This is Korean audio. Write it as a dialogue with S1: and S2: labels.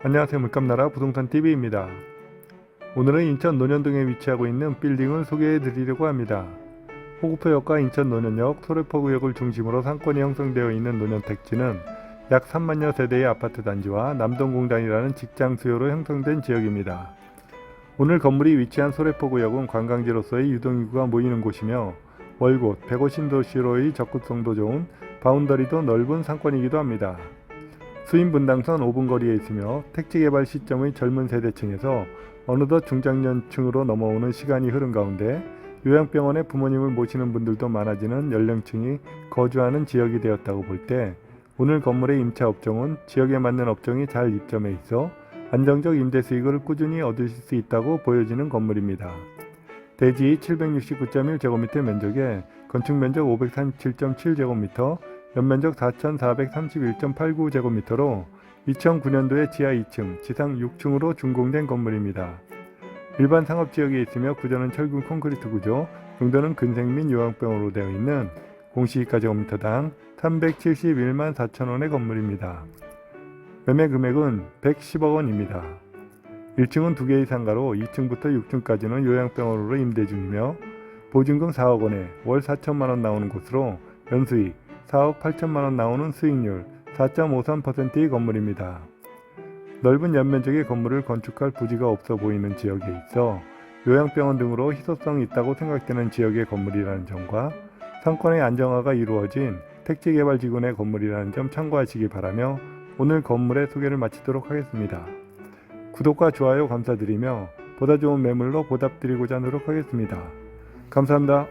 S1: 안녕하세요. 물감나라 부동산TV입니다. 오늘은 인천 논현동에 위치하고 있는 빌딩을 소개해 드리려고 합니다. 호구포역과 인천 논현역, 소래포구역을 중심으로 상권이 형성되어 있는 논현 택지는 약 3만여 세대의 아파트 단지와 남동공단이라는 직장 수요로 형성된 지역입니다. 오늘 건물이 위치한 소래포구역은 관광지로서의 유동인구가 모이는 곳이며 월곶, 150도시로의 접근성도 좋은 바운더리도 넓은 상권이기도 합니다. 수인 분당선 5분 거리에 있으며 택지 개발 시점의 젊은 세대층에서 어느덧 중장년층으로 넘어오는 시간이 흐른 가운데 요양병원에 부모님을 모시는 분들도 많아지는 연령층이 거주하는 지역이 되었다고 볼 때 오늘 건물의 임차 업종은 지역에 맞는 업종이 잘 입점해 있어 안정적 임대 수익을 꾸준히 얻으실 수 있다고 보여지는 건물입니다. 대지 769.1제곱미터 면적에 건축 면적 537.7제곱미터, 연면적 4,431.89제곱미터로 2009년도에 지하 2층, 지상 6층으로 준공된 건물입니다. 일반 상업지역에 있으며 구조는 철근 콘크리트 구조, 용도는 근생 및 요양병으로 되어 있는 공시지가 제곱미터당 371만 4천원의 건물입니다. 매매 금액은 110억 원입니다. 1층은 2개의 상가로 2층부터 6층까지는 요양병원으로 임대 중이며 보증금 4억 원에 월 4천만 원 나오는 곳으로 연수익 4억 8천만 원 나오는 수익률 4.53%의 건물입니다. 넓은 연면적의 건물을 건축할 부지가 없어 보이는 지역에 있어 요양병원 등으로 희소성이 있다고 생각되는 지역의 건물이라는 점과 상권의 안정화가 이루어진 택지개발지구 내 건물이라는 점 참고하시기 바라며 오늘 건물의 소개를 마치도록 하겠습니다. 구독과 좋아요 감사드리며 보다 좋은 매물로 보답드리고자 노력하겠습니다. 감사합니다.